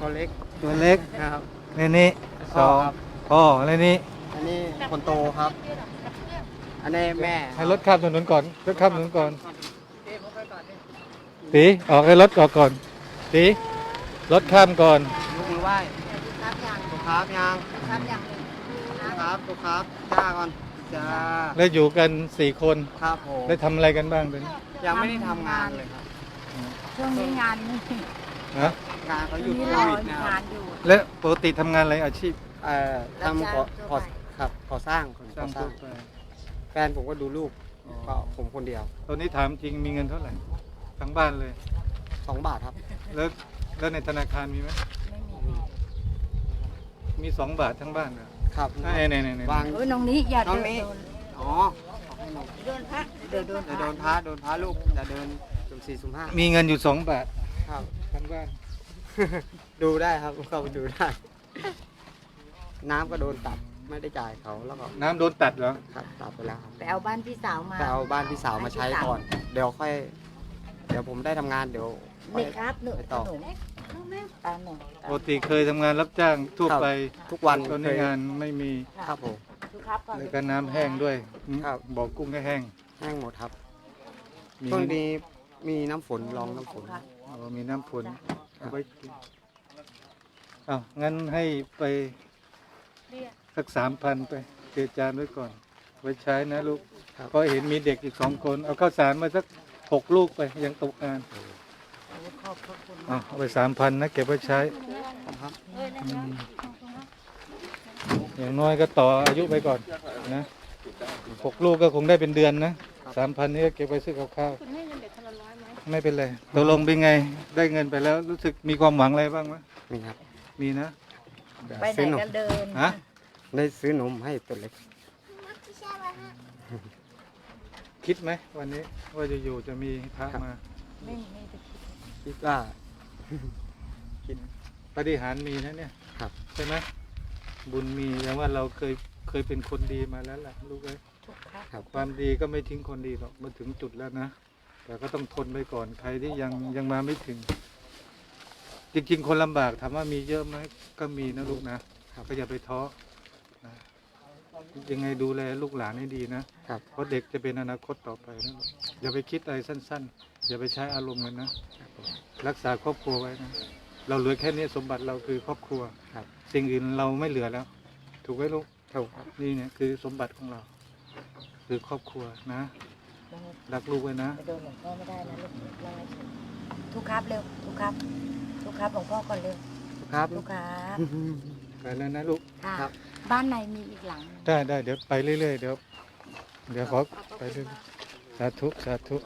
ตัวเล็กตัวเล็กนะครับในนี้สองครับพ่อในนี้อันนี้คนโตครับ อันนี้แม่ให้รถข้ามถนนก่อนรถข้ามถนนก่อนตีออกให้รถออกก่อนตีรถข้ามก่อนยกมือไหว้ครับยังตุกครับยังครับยังตุกครับตุกครับจ้าก่อนจ้าแล้วอยู่กันสี่คนครับผมได้ทำอะไรกันบ้างตอนนี้ยังไม่ได้ทำงานเลยครับช่วงนี้งานนี่ฮะ งานเขาหช่ยุวดงนี้โคเราวิดนะคงารับนอยู่ และปกติทำงานอะไรอาชีพเอ่อทำก่อรับจ้างทั่วก่อไปครับก่อสร้างคนสร้าก่องสร้างทั่วไปแฟนผมก็ดูลูกก็ผมคนเดียวตอนนี้ถามจริงมีเงินเท่าไหร่ทั้งบ้านเลย สองบาทครับ แล้วแล้วในธนาคารมีไหมไม่มีมีสองบาททั้งบ้านเหรอครับไหนไหนไหนไหนวางเอ้ยน้องนี้อย่าน้เดิองนนี้ โดนอ๋อขอให้น้องเดินพระเดินโดนพจะระโดนพระโดนพระลูกจะเดินสุ่มสี่สุ่มห้ามีเงินอยู่สองบาทครับทั้งบ้าน ดูได้ครับเข้าไปดูได้ น้ำก็โดนตัดไม่ได้จ่ายเขาแล้วก็น้ำโดนตัดเหรอ ครับตัดไปแล้วครับไปเอาบ้านพี่สาวมาไปเอาบ้านพี่สาวมาใช้ก่อน เดี๋ยวค่อย เดี๋ยวผมได้ทำงานเดี๋ยวค่อยนี่ครับหนูไปขต่อนมตาหนูปกติเคยทำงานรับจ้างทั่วครับไปทุกวันตอนเคนี้ยงานไม่มีครับผม ดูครับก่อนแล้วก็น้ำแห้งด้วยครับบ่อกุ้งก็แห้ง แห้งหมดครับมีช่วงนี้มีน้ำฝนรองน้ำฝนครับอ๋อมีน้ำฝน เอาไว้กินอ้าวงั้นให้ไปสักสามพันไปเจอจานไว้ก่อน ไว้ใช้นะลูกครับเพราะเห็นมีเด็กอีกสองคน เอาข้าวสารมาสักหกลูกไปยังตกงานขอบพระคุณเอาเอาไปสามพันนะเก็บไว้ใช้ครับอืมอย่างน้อยก็ต่ออายุไปก่อนนะหกลูกก็คงได้เป็นเดือนนะสามพันนี้ก็เก็บไว้ซื้อกับข้าว ไหมไม่เป็นไรตกลงเป็นไง ได้เงินไปแล้วรู้สึกมีความหวังอะไรบ้างไหมนี่ครับมีนะ ไปไหนซื้อนมก็เดินฮะ ได้ซื้อนมให้ตัวเล็กคิดไหมวันนี้ว่าจะอยู่จะมีพระมา ไม่ไม่ได้คิดคิดว่า ปฏิหารย์มีนะเนี่ยครับ ใช่ไหมบุญมีแปลว่าเราเคยเคยเป็นคนดีมาแล้วล่ะลูกเอ้ยทุกครับครับความดีก็ไม่ทิ้งคนดีหรอกมาถึงจุดแล้วนะ แต่ก็ต้องทนไปก่อนใครที่ยังยังมาไม่ถึง จริง ๆ คนลำบากถามว่ามีเยอะไหมก็มีนะลูกนะก็อย่าไปท้อนะยังไงดูแลลูกหลานให้ดีนะครับเพราะเด็กจะเป็นอนาคตต่อไปนะลูกอย่าไปคิดอะไรสั้น ๆ อย่าไปใช้อารมณ์กันนะ รักษาครอบครัวไว้นะ เราเหลือแค่นี้สมบัติเราคือครอบครัว ครับ สิ่งอื่นเราไม่เหลือแล้ว ถูกไหมลูก ถูกครับ นี่เนี่ยคือสมบัติของเรา คือครอบครัวนะ รักลูกไว้นะไปโดนหลวงพ่อไม่ได้นะลูกรอให้เฉยทุกครับเร็วทุกครับ ทุกครับหลวงพ่อก่อนเร็วครับทุกครับไปแล้วนะลูกค่ะครับบ้านในมีอีกหลังหนึ่งได้ได้เดี๋ยวไปเรื่อยๆเดี๋ยวเดี๋ยวขอไปเรื่อยๆสาธุสาธุ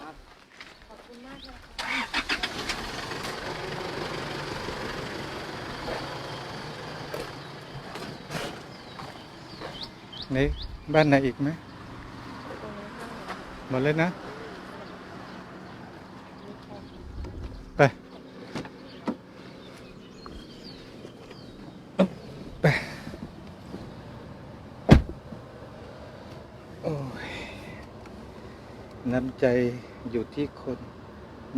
ในบ้านไหนอีกไหม หมดเลยนะ ไป ไป โอ้ย น้ำใจอยู่ที่คน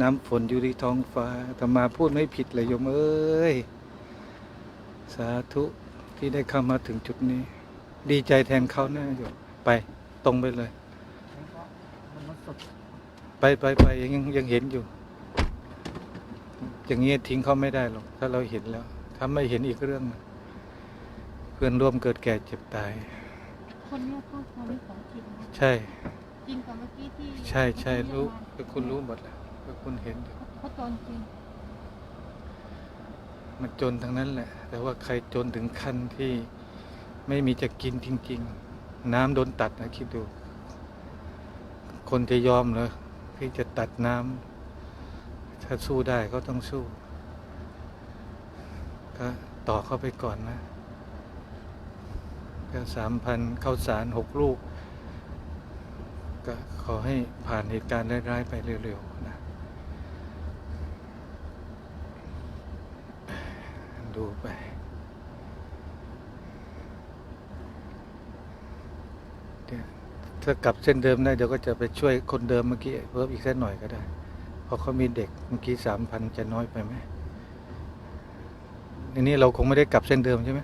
น้ำฝนอยู่ที่ท้องฟ้าธรรมาพูดไม่ผิดเลยโยมเอ้ย สาธุที่ได้เข้ามาถึงจุดนี้ ดีใจแทนเขาแน่โยมไปตรงไปเลย ไปไปไปยังยังยังเห็นอยู่ อย่างเงี้ยทิ้งเขาไม่ได้หรอก ถ้าเราเห็นแล้ว ถ้าไม่เห็นอีกเรื่องหนึ่งเพื่อนร่วมเกิดแก่เจ็บตาย คนเนี้ยครอบครัวนี้ของจริงนะใช่ จริงกว่าเมื่อกี้ที่ใช่ใช่ที่รู้มาแล้วคุณรู้หมดแล้วแล้วคุณเห็นอยู่เขาจนจริงมันจนทั้งนั้นแหละ แต่ว่าใครจนถึงขั้นที่ไม่มีจะกินจริง ๆ น้ำโดนตัดนะคิดดู คนจะยอมเหรอที่จะตัดน้ำถ้าสู้ได้ก็ต้องสู้ ก็ต่อเข้าไปก่อนนะก็สามพันข้าวสารหกลูก ก็ขอให้ผ่านเหตุการณ์ร้ายๆไปเร็วๆนะดูไปเดี๋ยว ถ้ากลับเส้นเดิมได้เดี๋ยวก็จะไปช่วยคนเดิมเมื่อกี้เพิ่มอีกแค่หน่อยก็ได้เพราะเขามีเด็กเมื่อกี้สามพันจะน้อยไปไหมอันนี้เราคงไม่ได้กลับเส้นเดิมใช่ไหม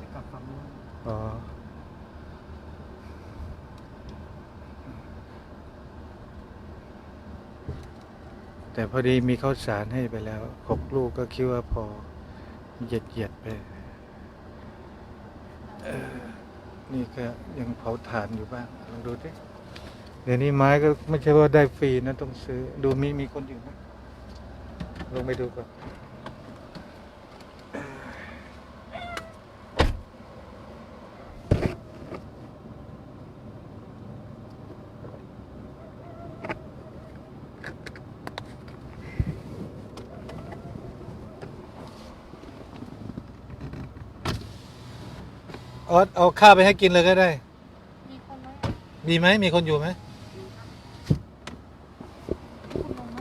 จะกลับฝั่งนู้นอ๋อแต่พอดีมีข้าวสารให้ไปแล้วหกลูกก็คิดว่าพอเหยียดเหยียดๆไป เออ นี่ก็ยังเผาถ่านอยู่บ้างลองดูดิเดี๋ยวนี้ไม้ก็ไม่ใช่ว่าได้ฟรีนะต้องซื้อ ดูมีมีคนอยู่ไหมลงไปดูก่อน ออสเอาข้าวไปให้กินเลยก็ได้ มีคนไหมมีไหมมีคนอยู่ไหมคุณลงไหม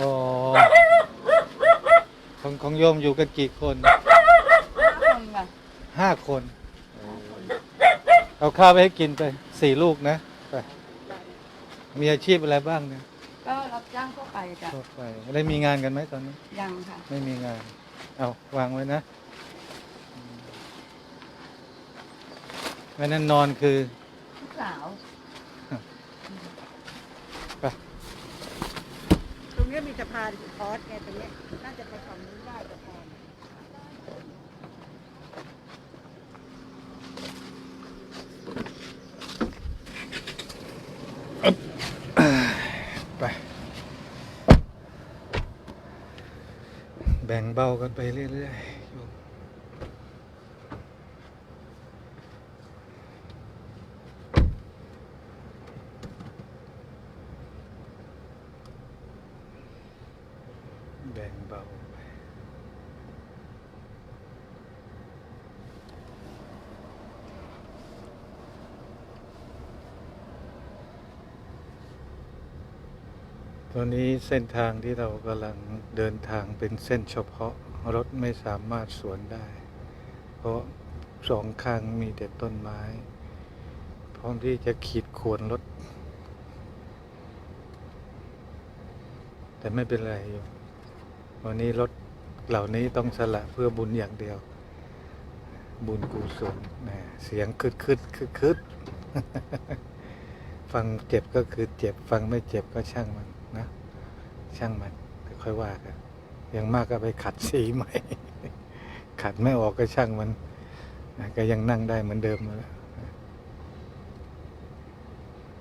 อ๋อของของโยมอยู่กันกี่คนคนค่ะห้าคน เอาข้าวไปให้กินไป สี่ลูกนะไปมีอาชีพอะไรบ้างเนี่ยก็รับจ้างทั่วไปจ้ะทั่วไปได้มีงานกันไหมตอนนี้ ยังค่ะ ไม่มีงาน เอาวางไว้นะวันนั้นนอนคือลูกสาวไปตรงเนี้ยมีสะพานคอสไงตรงเนี้ยน่าจะไปฝั่งนู้นได้สะพาน ไป แบ่งเบากันไปเรื่อยๆโยมแบ่งเบาไป ตอนนี้เส้นทางที่เรากำลังเดินทางเป็นเส้นเฉพาะรถไม่สามารถสวนได้ เพราะสองข้างมีแต่ต้นไม้ พร้อมที่จะขีดข่วนรถ แต่ไม่เป็นไรโยมวันนี้รถเหล่านี้ต้องสละเพื่อบุญอย่างเดียว บุญกุศลนะเสียงคืดคืดคืดคืดฟังเจ็บก็คือเจ็บ ฟังไม่เจ็บก็ช่างมัน นะ ช่างมันค่อยว่ากันอย่างมากก็ไปขัดสีใหม่ ขัดไม่ออกก็ช่างมันก็ยังนั่งได้เหมือนเดิมแหละ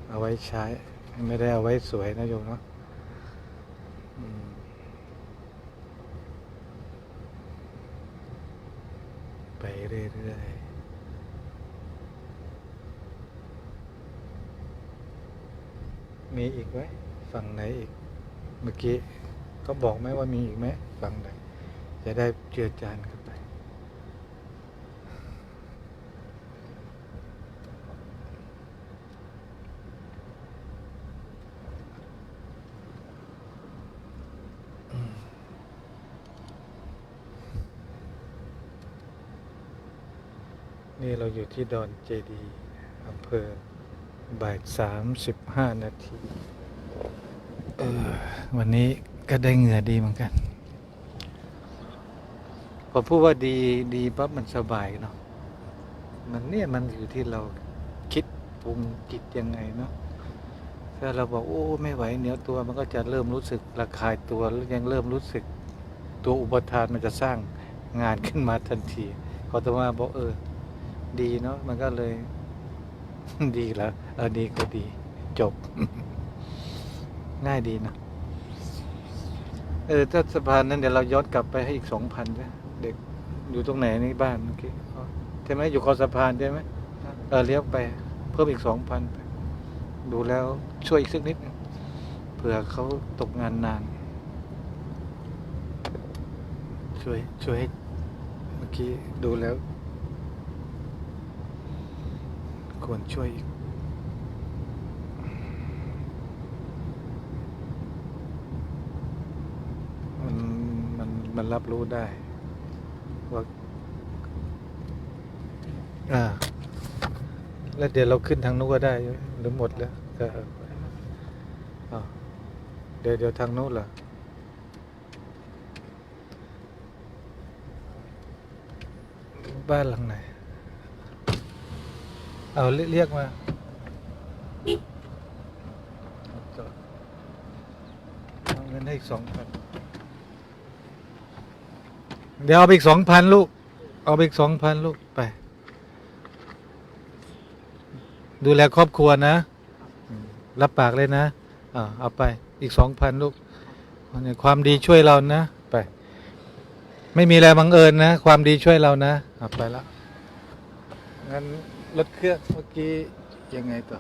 เอาไว้ใช้ ไม่ได้เอาไว้สวยนะโยมเนาะไปเรื่อยๆมีอีกไหม ฝั่งไหนอีกเมื่อกี้เขาบอกไหมว่ามีอีกไหมฝั่งไหนจะได้เจือจานกันไปนี่เราอยู่ที่ดอนเจดีอำเภอบ่ายสามสิบห้านาที เออวันนี้ก็ได้เหงื่อดีเหมือนกัน พอพูดว่าดีดีปั๊บมันสบายเนาะมันเนี่ยมันอยู่ที่เราคิดปรุงจิตยังไงเนาะถ้าเราบอกโอ้ไม่ไหวเหนียวตัวมันก็จะเริ่มรู้สึกระคายตัวแล้วยังเริ่มรู้สึก ตัวอุปทานมันจะสร้างงานขึ้นมาทันทีพอตมาบอกเออ ดีเนาะมันก็เลย ดีแล้วเออดีก็ดีจบ ง่ายดีนะ เออถ้าสะพานนั้นเดี๋ยวเราย้อนกลับไปให้อีกสองพันเด็กอยู่ตรงไหนในบ้านเมื่อกี้ใช่ไหมอยู่คอสะพานใช่ไหมเออเลี้ยวไป เพิ่มอีกสองพันดูแล้วช่วยอีกสักนิดนึงเผื่อเขาตกงานนาน ช่วย ช่วยให้เมื่อกี้ดูแล้ว ควรช่วยอีก มัน มันรับรู้ได้ ว่าอ่า แล้วเดี๋ยวเราขึ้นทางนู้นก็ได้ หรือหมดแล้วก็อ่าเดี๋ยวเดี๋ยวทางนู้นล่ะบ้านหลังไหน เอาเรียกมาเอาเงินให้อีกสองพัน เดี๋ยวเอาไปอีกสองพันลูก เอาไปอีกสองพันลูกไป ดูแลครอบครัวนะ รับปากเลยนะอ่าเอาไปอีกสองพันลูกความดีช่วยเรานะไป ไม่มีอะไรบังเอิญนะ ความดีช่วยเรานะเอาไปละงั้นรถเครื่องเมื่อกี้ยังไงต่อ